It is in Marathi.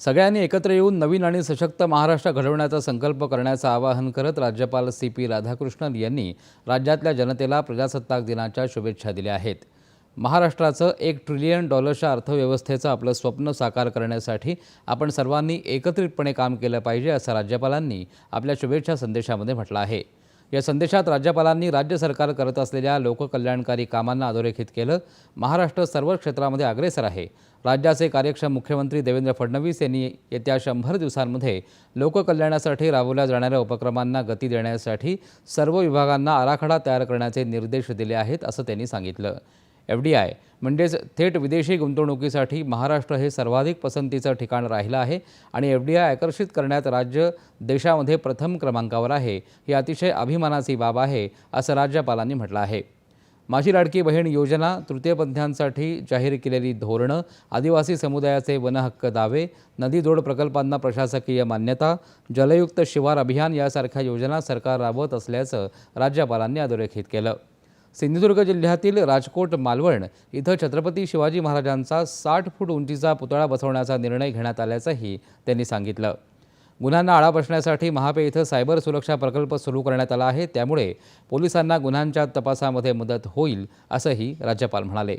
सगळ्यांनी एकत्र येऊन नवीन आणि सशक्त महाराष्ट्र घडवण्याचा संकल्प करण्याचं आवाहन करत राज्यपाल सी पी राधाकृष्णन यांनी राज्यातल्या जनतेला प्रजासत्ताक दिनाच्या शुभेच्छा दिल्या आहेत. महाराष्ट्राचं एक ट्रिलियन डॉलरच्या अर्थव्यवस्थेचं आपलं स्वप्न साकार करण्यासाठी आपण सर्वांनी एकत्रितपणे काम केलं पाहिजे असं राज्यपालांनी आपल्या शुभेच्छा संदेशामध्ये म्हटलं आहे. या संदेशात राज्यपालांनी राज्य सरकार करत असलेल्या लोककल्याणकारी कामांना अधोरेखित केलं. महाराष्ट्र सर्व क्षेत्रामध्ये अग्रेसर आहे. राज्याचे कार्यक्षम मुख्यमंत्री देवेंद्र फडणवीस यांनी येत्या शंभर दिवसांमध्ये लोककल्याणासाठी राबवल्या जाणाऱ्या उपक्रमांना गती देण्यासाठी सर्व विभागांना आराखडा तयार करण्याचे निर्देश दिले आहेत असं त्यांनी सांगितलं. F D I. म्हणजेच थेट विदेशी गुंतवणुकीसाठी महाराष्ट्र हे सर्वाधिक पसंतीचं ठिकाण राहिलं आहे आणि एफ डी आय आकर्षित करण्यात राज्य देशामध्ये प्रथम क्रमांकावर आहे. ही अतिशय अभिमानाची बाब आहे असं राज्यपालांनी म्हटलं आहे. माझी लाडकी बहीण योजना तृतीयपंथ्यांसाठी जाहीर केलेली धोरणं आदिवासी समुदायाचे वनहक्क दावे नदीजोड प्रकल्पांना प्रशासकीय मान्यता जलयुक्त शिवार अभियान यासारख्या योजना सरकार राबवत असल्याचं राज्यपालांनी अधोरेखित केलं. सिंधुदुर्ग जिल्ह्यातील राजकोट मालवण इथं छत्रपती शिवाजी महाराजांचा साठ फूट उंचीचा पुतळा बसवण्याचा निर्णय घेण्यात आल्याचंही त्यांनी सांगितलं. गुन्ह्यांना आळा बसण्यासाठी महापे इथं सायबर सुरक्षा प्रकल्प सुरू करण्यात आला आहे. त्यामुळे पोलिसांना गुन्ह्यांच्या तपासामध्ये मदत होईल असंही राज्यपाल म्हणाले.